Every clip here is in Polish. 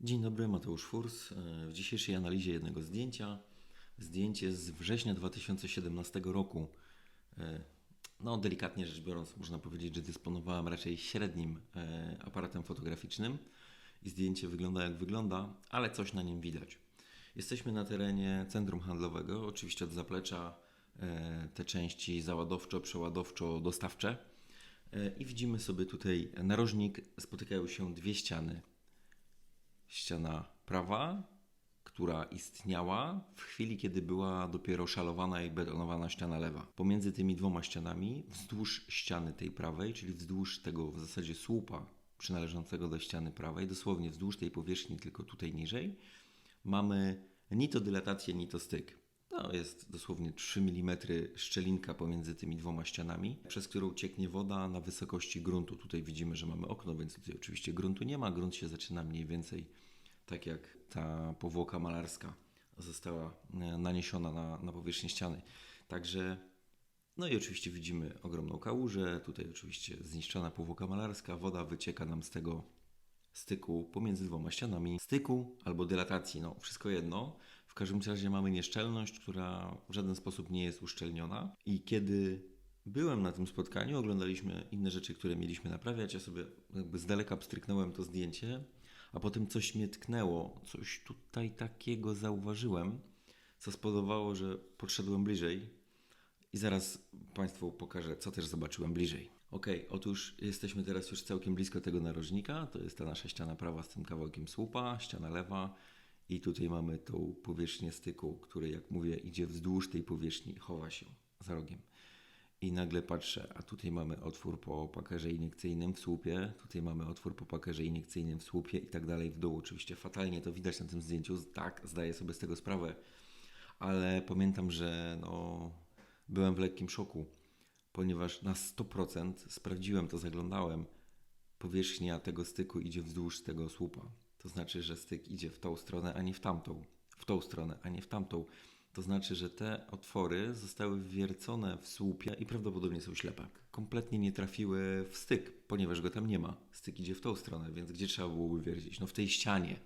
Dzień dobry, Mateusz Furs. E, W dzisiejszej analizie jednego zdjęcia, zdjęcie z września 2017 roku. E, No, delikatnie rzecz biorąc, można powiedzieć, że dysponowałem raczej średnim e, aparatem fotograficznym i zdjęcie wygląda jak wygląda, ale coś na nim widać. Jesteśmy na terenie centrum handlowego, oczywiście od zaplecza te części załadowczo-przeładowczo-dostawcze. E, I widzimy sobie tutaj narożnik, spotykają się dwie ściany ściana prawa, która istniała w chwili, kiedy była dopiero szalowana i betonowana ściana lewa. Pomiędzy tymi dwoma ścianami, wzdłuż ściany tej prawej, czyli wzdłuż tego w zasadzie słupa przynależącego do ściany prawej, dosłownie wzdłuż tej powierzchni, tylko tutaj niżej, mamy ni to dylatację, ni to styk. To jest dosłownie 3 mm szczelinka pomiędzy tymi dwoma ścianami, przez którą cieknie woda na wysokości gruntu. Tutaj widzimy, że mamy okno, więc tutaj oczywiście gruntu nie ma. Grunt się zaczyna mniej więcej tak jak ta powłoka malarska została e, naniesiona na, na powierzchnię ściany. Także, no i oczywiście widzimy ogromną kałużę. Tutaj oczywiście zniszczona powłoka malarska. Woda wycieka nam z tego styku pomiędzy dwoma ścianami. Styku albo dylatacji, no wszystko jedno. Każdym razie mamy nieszczelność, która w żaden sposób nie jest uszczelniona. I kiedy byłem na tym spotkaniu, oglądaliśmy inne rzeczy, które mieliśmy naprawiać. Ja sobie jakby z daleka pstryknąłem to zdjęcie, a potem coś mnie tknęło, coś tutaj takiego zauważyłem, co spowodowało, że podszedłem bliżej i zaraz Państwu pokażę, co też zobaczyłem bliżej. Ok, otóż jesteśmy teraz już całkiem blisko tego narożnika. To jest ta nasza ściana prawa z tym kawałkiem słupa, ściana lewa. I tutaj mamy tą powierzchnię styku, który, jak mówię, idzie wzdłuż tej powierzchni, chowa się za rogiem. I nagle patrzę, a tutaj mamy otwór po pakerze iniekcyjnym w słupie, tutaj mamy otwór po pakerze iniekcyjnym w słupie i tak dalej w dół. Oczywiście fatalnie to widać na tym zdjęciu, tak, zdaję sobie z tego sprawę, ale pamiętam, że no, byłem w lekkim szoku, ponieważ na 100% sprawdziłem to, zaglądałem, powierzchnia tego styku idzie wzdłuż tego słupa. To znaczy, że styk idzie w tą stronę, a nie w tamtą. W tą stronę, a nie w tamtą. To znaczy, że te otwory zostały wwiercone w słupie i prawdopodobnie są ślepe. Kompletnie nie trafiły w styk, ponieważ go tam nie ma. Styk idzie w tą stronę, więc gdzie trzeba było wiercić? No w tej ścianie.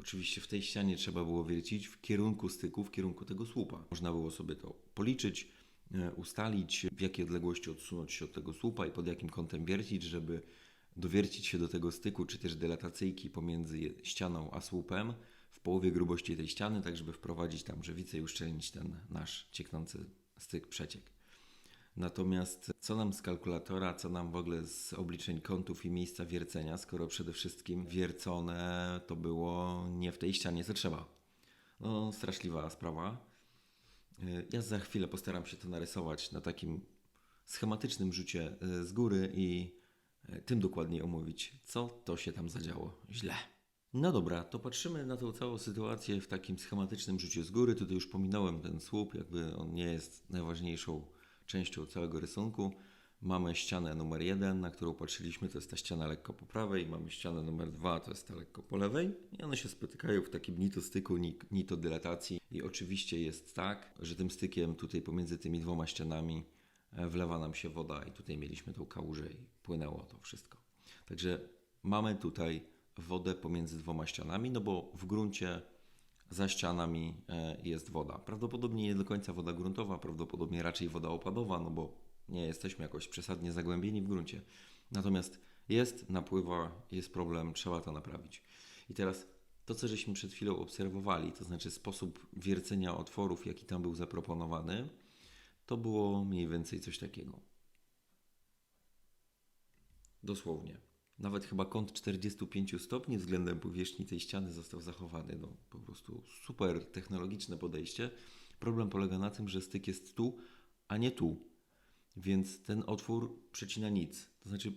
Oczywiście w tej ścianie trzeba było wiercić w kierunku styku, w kierunku tego słupa. Można było sobie to policzyć, e, ustalić, w jakiej odległości odsunąć się od tego słupa i pod jakim kątem wiercić, żeby dowiercić się do tego styku, czy też dylatacyjki pomiędzy ścianą a słupem w połowie grubości tej ściany, tak żeby wprowadzić tam żywicę i uszczelnić ten nasz cieknący styk, przeciek. Natomiast co nam z kalkulatora, co nam w ogóle z obliczeń kątów i miejsca wiercenia, skoro przede wszystkim wiercone to było nie w tej ścianie, co trzeba. No, straszliwa sprawa. Y, Ja za chwilę postaram się to narysować na takim schematycznym rzucie y, z góry i tym dokładniej omówić, co to się tam zadziało źle. No dobra, to patrzymy na tą całą sytuację w takim schematycznym rzucie z góry. Tutaj już pominąłem ten słup, jakby on nie jest najważniejszą częścią całego rysunku. Mamy ścianę numer jeden, na którą patrzyliśmy, to jest ta ściana lekko po prawej. Mamy ścianę numer dwa, to jest ta lekko po lewej. I one się spotykają w takim ni to styku, ni, ni to dylatacji. I oczywiście jest tak, że tym stykiem tutaj pomiędzy tymi dwoma ścianami e, wlewa nam się woda i tutaj mieliśmy tą kałużę i płynęło to wszystko. Także mamy tutaj wodę pomiędzy dwoma ścianami, no bo w gruncie za ścianami e, jest woda. Prawdopodobnie nie do końca woda gruntowa, prawdopodobnie raczej woda opadowa, no bo nie jesteśmy jakoś przesadnie zagłębieni w gruncie. Natomiast jest, napływa, jest problem, trzeba to naprawić. I teraz to, co żeśmy przed chwilą obserwowali, to znaczy sposób wiercenia otworów, jaki tam był zaproponowany, to było mniej więcej coś takiego. Dosłownie. Nawet chyba kąt 45 stopni względem powierzchni tej ściany został zachowany. No, po prostu super technologiczne podejście. Problem polega na tym, że styk jest tu, a nie tu. Więc ten otwór przecina nic. To znaczy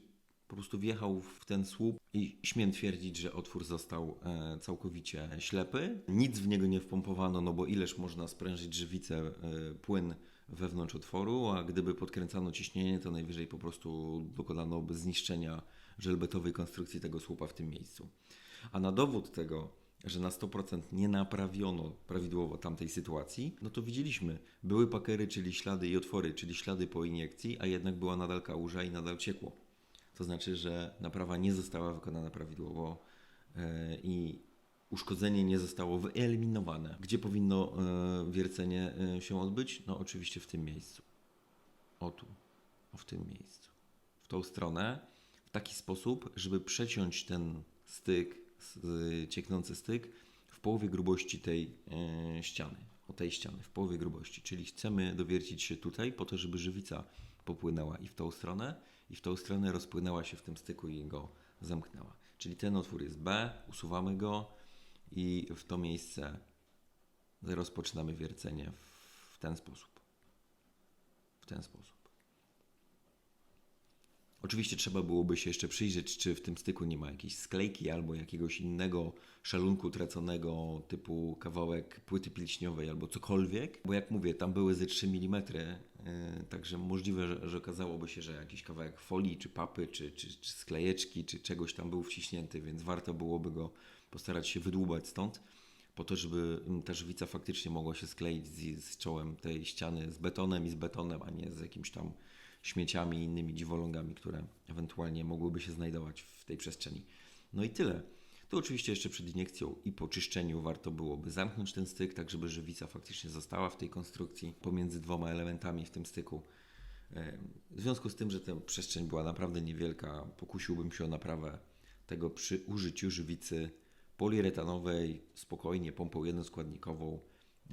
po prostu wjechał w ten słup i śmiem twierdzić, że otwór został e, całkowicie ślepy. Nic w niego nie wpompowano, no bo ileż można sprężyć żywicę, e, płyn wewnątrz otworu, a gdyby podkręcano ciśnienie, to najwyżej po prostu dokonano by zniszczenia żelbetowej konstrukcji tego słupa w tym miejscu. A na dowód tego, że na 100% nie naprawiono prawidłowo tamtej sytuacji, no to widzieliśmy, były pakery, czyli ślady i otwory, czyli ślady po iniekcji, a jednak była nadal kałuża i nadal ciekło. To znaczy, że naprawa nie została wykonana prawidłowo e, i uszkodzenie nie zostało wyeliminowane. Gdzie powinno e, wiercenie e, się odbyć? No oczywiście w tym miejscu. O tu, o w tym miejscu. W tą stronę, w taki sposób, żeby przeciąć ten styk, s- cieknący styk w połowie grubości tej e, ściany. O tej ściany, w połowie grubości. Czyli chcemy dowiercić się tutaj po to, żeby żywica popłynęła i w tą stronę, i w tą stronę rozpłynęła się w tym styku i go zamknęła. Czyli ten otwór jest B, usuwamy go i w to miejsce rozpoczynamy wiercenie w, ten sposób. W ten sposób. Oczywiście trzeba byłoby się jeszcze przyjrzeć, czy w tym styku nie ma jakiejś sklejki albo jakiegoś innego szalunku traconego typu kawałek płyty pilśniowej albo cokolwiek, bo jak mówię, tam były ze 3 mm, także możliwe, że, że okazałoby się, że jakiś kawałek folii, czy papy, czy, czy, czy sklejeczki, czy czegoś tam był wciśnięty, więc warto byłoby go postarać się wydłubać stąd po to, żeby mm, ta żywica faktycznie mogła się skleić z, z czołem tej ściany, z betonem i z betonem, a nie z jakimś tam śmieciami i innymi dziwolągami, które ewentualnie mogłyby się znajdować w tej przestrzeni. No i tyle. Tu oczywiście jeszcze przed iniekcją i po czyszczeniu warto byłoby zamknąć ten styk, tak żeby żywica faktycznie została w tej konstrukcji pomiędzy dwoma elementami w tym styku. W związku z tym, że ta przestrzeń była naprawdę niewielka, pokusiłbym się o naprawę tego przy użyciu żywicy poliuretanowej, spokojnie, pompą jednoskładnikową.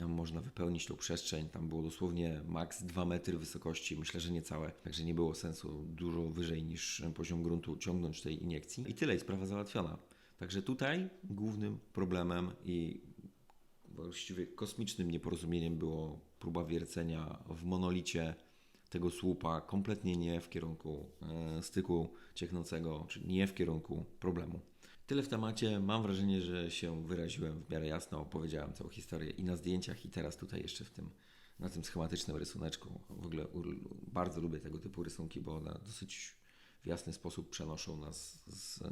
Można wypełnić tą przestrzeń. Tam było dosłownie maks 2 metry wysokości, myślę, że niecałe. Także nie było sensu dużo wyżej niż poziom gruntu ciągnąć tej iniekcji. I tyle, i sprawa załatwiona. Także tutaj głównym problemem i właściwie kosmicznym nieporozumieniem było próba wiercenia w monolicie tego słupa, kompletnie nie w kierunku e, styku cieknącego, czyli nie w kierunku problemu. Tyle w temacie. Mam wrażenie, że się wyraziłem w miarę jasno, opowiedziałem całą historię i na zdjęciach, i teraz tutaj jeszcze w tym, na tym schematycznym rysuneczku. W ogóle bardzo lubię tego typu rysunki, bo one dosyć w jasny sposób przenoszą nas z,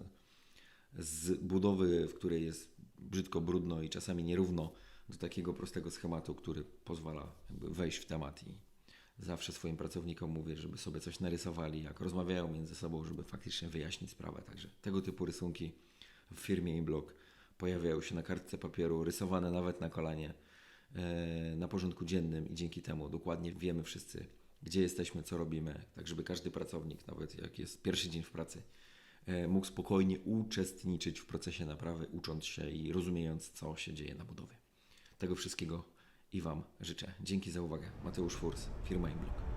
z budowy, w której jest brzydko, brudno i czasami nierówno, do takiego prostego schematu, który pozwala wejść w temat i zawsze swoim pracownikom mówię, żeby sobie coś narysowali, jak rozmawiają między sobą, żeby faktycznie wyjaśnić sprawę. Także tego typu rysunki w firmie iBlock pojawiają się na kartce papieru, rysowane nawet na kolanie, e, na porządku dziennym i dzięki temu dokładnie wiemy wszyscy, gdzie jesteśmy, co robimy, tak żeby każdy pracownik, nawet jak jest pierwszy dzień w pracy, mógł spokojnie uczestniczyć w procesie naprawy, ucząc się i rozumiejąc, co się dzieje na budowie. Tego wszystkiego i Wam życzę. Dzięki za uwagę. Mateusz Furs, firma iBlock.